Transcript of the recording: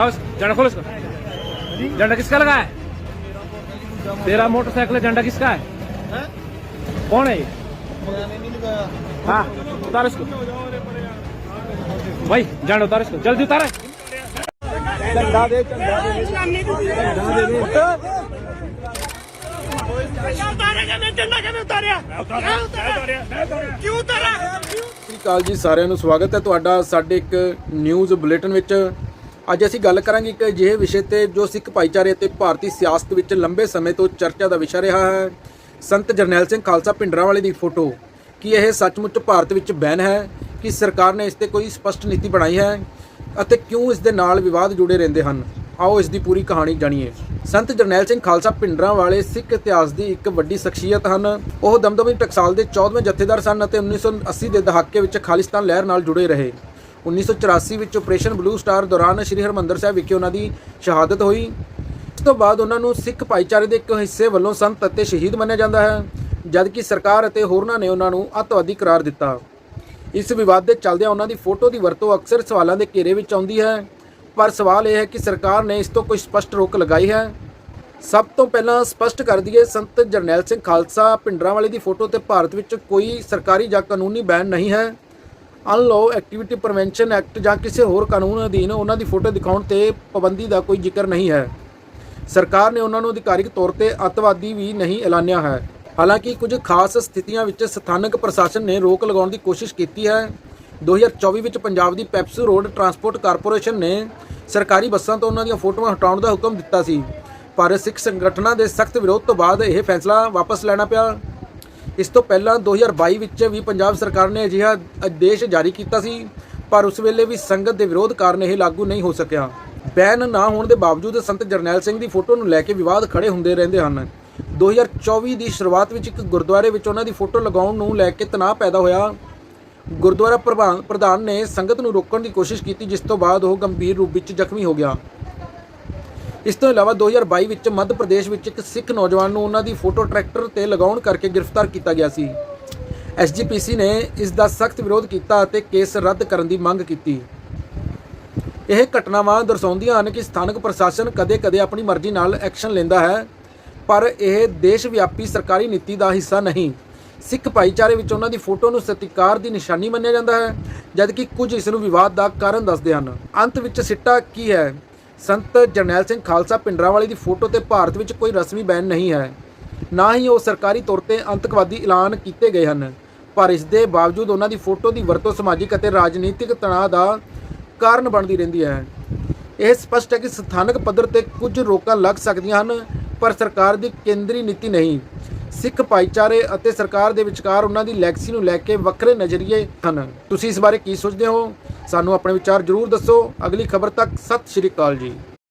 झंडा खोलो इसको झंडा किसका लगा है तेरा मोटरसाइकिल है, झंडा किसका है कौन है ये हाँ उतार इसको भाई झंडा उतार इसको जल्दी उतार ਝੰਡਾ ਦੇ ਝੰਡਾ ਦੇ ਝੰਡਾ ਦੇ ਉਤਾਰਿਆ ਕਿਵੇਂ ਝੰਡਾ ਕਿਵੇਂ ਉਤਾਰਿਆ ਕਿਉਂ ਉਤਾਰਿਆ ਕਿਉਂ ਉਤਾਰਿਆ ਸਤਿ ਸ਼੍ਰੀ ਅਕਾਲ ਜੀ ਸਾਰਿਆਂ ਨੂੰ ਸਵਾਗਤ ਹੈ ਤੁਹਾਡਾ ਸਾਡੇ ਇੱਕ ਨਿਊਜ਼ ਬੁਲੇਟਿਨ ਵਿੱਚ ਅੱਜ ਅਸੀਂ ਗੱਲ ਕਰਾਂਗੇ ਇੱਕ ਅਜਿਹੇ ਵਿਸ਼ੇ ਤੇ ਜੋ ਸਿੱਖ ਭਾਈਚਾਰੇ ਅਤੇ ਭਾਰਤੀ ਸਿਆਸਤ ਵਿੱਚ ਲੰਬੇ ਸਮੇਂ ਤੋਂ ਚਰਚਾ ਦਾ ਵਿਸ਼ਾ ਰਿਹਾ ਹੈ। ਸੰਤ ਜਰਨੈਲ ਸਿੰਘ ਖਾਲਸਾ ਭਿੰਡਰਾਂਵਾਲੇ ਦੀ ਫੋਟੋ। ਕੀ ਇਹ ਸੱਚਮੁੱਚ ਭਾਰਤ ਵਿੱਚ ਬੈਨ ਹੈ? ਕਿ ਸਰਕਾਰ ਨੇ ਇਸ ਤੇ ਕੋਈ ਸਪਸ਼ਟ ਨੀਤੀ ਬਣਾਈ ਹੈ? ਅਤੇ ਕਿਉਂ ਇਸ ਦੇ ਨਾਲ ਵਿਵਾਦ ਜੁੜੇ ਰਹਿੰਦੇ ਹਨ? ਆਓ ਇਸ ਦੀ ਪੂਰੀ ਕਹਾਣੀ ਜਾਣੀਏ। ਸੰਤ ਜਰਨੈਲ ਸਿੰਘ ਖਾਲਸਾ ਭਿੰਡਰਾਂ ਵਾਲੇ ਸਿੱਖ ਇਤਿਹਾਸ ਦੀ ਇੱਕ ਵੱਡੀ ਸ਼ਖਸੀਅਤ ਹਨ। ਉਹ ਦਮਦਮੀ ਟਕਸਾਲ ਦੇ 14ਵੇਂ ਜਥੇਦਾਰ ਸਨ ਅਤੇ 1980 ਦੇ ਦਹਾਕੇ ਵਿੱਚ ਖਾਲਿਸਤਾਨ ਲਹਿਰ ਨਾਲ ਜੁੜੇ ਰਹੇ। 1984 ਵਿੱਚ ਆਪਰੇਸ਼ਨ ਬਲੂ ਸਟਾਰ ਦੌਰਾਨ ਸ੍ਰੀ ਹਰਮੰਦਰ ਸਾਹਿਬ ਵਿਖੇ ਉਹਨਾਂ ਦੀ ਸ਼ਹਾਦਤ ਹੋਈ। ਇਸ ਤੋਂ ਬਾਅਦ ਉਹਨਾਂ ਨੂੰ ਸਿੱਖ ਭਾਈਚਾਰੇ ਦੇ ਇੱਕ ਹਿੱਸੇ ਵੱਲੋਂ ਸੰਤ ਅਤੇ ਸ਼ਹੀਦ ਮੰਨਿਆ ਜਾਂਦਾ ਹੈ, ਜਦਕਿ ਸਰਕਾਰ ਅਤੇ ਹੋਰਨਾਂ ਨੇ ਉਹਨਾਂ ਨੂੰ ਅੱਤਵਾਦੀ ਕਰਾਰ ਦਿੱਤਾ। ਇਸ ਵਿਵਾਦ ਦੇ ਚੱਲਦਿਆਂ ਉਹਨਾਂ ਦੀ ਫੋਟੋ ਦੀ ਵਰਤੋਂ ਅਕਸਰ ਸਵਾਲਾਂ ਦੇ ਘੇਰੇ ਵਿੱਚ ਆਉਂਦੀ ਹੈ, ਪਰ ਸਵਾਲ ਇਹ ਹੈ ਕਿ ਸਰਕਾਰ ਨੇ ਇਸ ਤੋਂ ਕੋਈ ਸਪਸ਼ਟ ਰੋਕ ਲਗਾਈ ਹੈ। ਸਭ ਤੋਂ ਪਹਿਲਾਂ ਸਪਸ਼ਟ ਕਰ ਦਈਏ, ਸੰਤ ਜਰਨੈਲ ਸਿੰਘ ਖਾਲਸਾ ਭਿੰਡਰਾਂਵਾਲੇ ਦੀ ਫੋਟੋ ਤੇ ਭਾਰਤ ਵਿੱਚ ਕੋਈ ਸਰਕਾਰੀ ਜਾਂ ਕਾਨੂੰਨੀ ਬੈਨ ਨਹੀਂ ਹੈ। ਅਨਲੋ ਐਕਟੀਵਿਟੀ ਪ੍ਰੀਵੈਂਸ਼ਨ ਐਕਟ ਜਾਂ ਕਿਸੇ ਹੋਰ ਕਾਨੂੰਨ ਅਧੀਨ ਉਹਨਾਂ ਦੀ ਫੋਟੋ ਦਿਖਾਉਣ ਤੇ ਪਾਬੰਦੀ ਦਾ ਕੋਈ ਜ਼ਿਕਰ ਨਹੀਂ ਹੈ। ਸਰਕਾਰ ਨੇ ਉਹਨਾਂ ਨੂੰ ਅਧਿਕਾਰਿਕ ਤੌਰ ਤੇ ਅੱਤਵਾਦੀ ਵੀ ਨਹੀਂ ਐਲਾਨਿਆ ਹੈ। ਹਾਲਾਂਕਿ ਕੁਝ ਖਾਸ ਸਥਿਤੀਆਂ ਵਿੱਚ ਸਥਾਨਕ ਪ੍ਰਸ਼ਾਸਨ ਨੇ ਰੋਕ ਲਗਾਉਣ ਦੀ ਕੋਸ਼ਿਸ਼ ਕੀਤੀ ਹੈ। 2024 ਵਿੱਚ ਪੰਜਾਬ ਦੀ ਪੈਪਸੂ ਰੋਡ ਟਰਾਂਸਪੋਰਟ ਕਾਰਪੋਰੇਸ਼ਨ ਨੇ ਸਰਕਾਰੀ ਬੱਸਾਂ ਤੋਂ ਉਹਨਾਂ ਦੀਆਂ ਫੋਟੋਆਂ ਹਟਾਉਣ ਦਾ ਹੁਕਮ ਦਿੱਤਾ ਸੀ। ਪਰ ਸਿੱਖ ਸੰਗਠਨਾਂ ਦੇ ਸਖਤ ਵਿਰੋਧ ਤੋਂ ਬਾਅਦ ਇਹ ਫੈਸਲਾ ਵਾਪਸ ਲੈਣਾ ਪਿਆ। ਇਸ ਤੋਂ ਪਹਿਲਾਂ 2022 ਵਿੱਚ ਵੀ ਪੰਜਾਬ ਸਰਕਾਰ ਨੇ ਅਜਿਹਾ ਆਦੇਸ਼ ਜਾਰੀ ਕੀਤਾ ਸੀ, ਪਰ ਉਸ ਵੇਲੇ ਵੀ ਸੰਗਤ ਦੇ ਵਿਰੋਧ ਕਾਰਨ ਇਹ ਲਾਗੂ ਨਹੀਂ ਹੋ ਸਕਿਆ। ਬੈਨ ਨਾ ਹੋਣ ਦੇ ਬਾਵਜੂਦ ਸੰਤ ਜਰਨੈਲ ਸਿੰਘ ਦੀ ਫੋਟੋ ਨੂੰ ਲੈ ਕੇ ਵਿਵਾਦ ਖੜੇ ਹੁੰਦੇ ਰਹਿੰਦੇ ਹਨ। 2024 ਦੀ ਸ਼ੁਰੂਆਤ ਵਿੱਚ ਇੱਕ ਗੁਰਦੁਆਰੇ ਵਿੱਚ ਉਹਨਾਂ ਦੀ ਫੋਟੋ ਲਗਾਉਣ ਨੂੰ ਲੈ ਕੇ ਤਣਾਅ ਪੈਦਾ ਹੋਇਆ। ਗੁਰਦੁਆਰਾ ਪ੍ਰਧਾਨ ਪ੍ਰਧਾਨ ਨੇ ਸੰਗਤ ਨੂੰ ਰੋਕਣ ਦੀ ਕੋਸ਼ਿਸ਼ ਕੀਤੀ, ਜਿਸ ਤੋਂ ਬਾਅਦ ਉਹ ਗੰਭੀਰ ਰੂਪ ਵਿੱਚ ਜ਼ਖਮੀ ਹੋ ਗਿਆ। ਇਸ ਤੋਂ ਇਲਾਵਾ 2022 ਵਿੱਚ ਮੱਧ ਪ੍ਰਦੇਸ਼ ਵਿੱਚ ਇੱਕ ਸਿੱਖ ਨੌਜਵਾਨ ਨੂੰ ਉਹਨਾਂ ਦੀ ਫੋਟੋ ਟਰੈਕਟਰ ਤੇ ਲਗਾਉਣ ਕਰਕੇ ਗ੍ਰਿਫਤਾਰ ਕੀਤਾ ਗਿਆ ਸੀ। ਐਸਜੀਪੀਸੀ ਨੇ ਇਸ ਦਾ ਸਖਤ ਵਿਰੋਧ ਕੀਤਾ ਅਤੇ ਕੇਸ ਰੱਦ ਕਰਨ ਦੀ ਮੰਗ ਕੀਤੀ। ਇਹ ਘਟਨਾਵਾਂ ਦਰਸਾਉਂਦੀਆਂ ਹਨ ਕਿ ਸਥਾਨਕ ਪ੍ਰਸ਼ਾਸਨ ਕਦੇ-ਕਦੇ ਆਪਣੀ ਮਰਜ਼ੀ ਨਾਲ ਐਕਸ਼ਨ ਲੈਂਦਾ ਹੈ, ਪਰ ਇਹ ਦੇਸ਼ ਵਿਆਪੀ ਸਰਕਾਰੀ ਨੀਤੀ ਦਾ ਹਿੱਸਾ ਨਹੀਂ। ਸਿੱਖ ਭਾਈਚਾਰੇ ਵਿੱਚ ਉਹਨਾਂ ਦੀ ਫੋਟੋ ਨੂੰ ਸਤਿਕਾਰ ਦੀ ਨਿਸ਼ਾਨੀ ਮੰਨਿਆ ਜਾਂਦਾ ਹੈ, ਜਦਕਿ ਕੁਝ ਇਸ ਨੂੰ ਵਿਵਾਦ ਦਾ ਕਾਰਨ ਦੱਸਦੇ ਹਨ। ਅੰਤ ਵਿੱਚ ਸਿੱਟਾ ਕੀ ਹੈ? ਸੰਤ ਜਰਨੈਲ ਸਿੰਘ ਖਾਲਸਾ ਪਿੰਡਰਾਂਵਾਲੇ ਦੀ ਫੋਟੋ ਤੇ ਭਾਰਤ ਵਿੱਚ ਕੋਈ ਰਸਮੀ ਬੈਨ ਨਹੀਂ ਹੈ। ਨਾ ਹੀ ਉਹ ਸਰਕਾਰੀ ਤੌਰ ਤੇ ਅੰਤਕਵਾਦੀ ਐਲਾਨ ਕੀਤੇ ਗਏ ਹਨ, ਪਰ ਇਸ ਦੇ ਬਾਵਜੂਦ ਉਹਨਾਂ ਦੀ ਫੋਟੋ ਦੀ ਵਰਤੋਂ ਸਮਾਜਿਕ ਅਤੇ ਰਾਜਨੀਤਿਕ ਤਣਾਅ ਦਾ ਕਾਰਨ ਬਣਦੀ ਰਹਿੰਦੀ ਹੈ। ਇਹ ਸਪਸ਼ਟ ਹੈ ਕਿ ਸਥਾਨਕ ਪੱਧਰ ਤੇ ਕੁਝ ਰੋਕਾਂ ਲੱਗ ਸਕਦੀਆਂ ਹਨ, ਪਰ ਸਰਕਾਰ ਦੀ ਕੇਂਦਰੀ ਨੀਤੀ ਨਹੀਂ। ਸਿੱਖ ਭਾਈਚਾਰੇ ਅਤੇ ਸਰਕਾਰ ਦੇ ਵਿਚਕਾਰ ਉਹਨਾਂ ਦੀ ਲੈਕਸੀ ਨੂੰ ਲੈ ਕੇ ਵੱਖਰੇ ਨਜ਼ਰੀਏ ਹਨ। ਤੁਸੀਂ ਇਸ ਬਾਰੇ ਕੀ ਸੋਚਦੇ ਹੋ? ਸਾਨੂੰ ਆਪਣੇ ਵਿਚਾਰ ਜ਼ਰੂਰ ਦੱਸੋ। ਅਗਲੀ ਖਬਰ ਤੱਕ ਸਤਿ ਸ਼੍ਰੀ ਅਕਾਲ ਜੀ।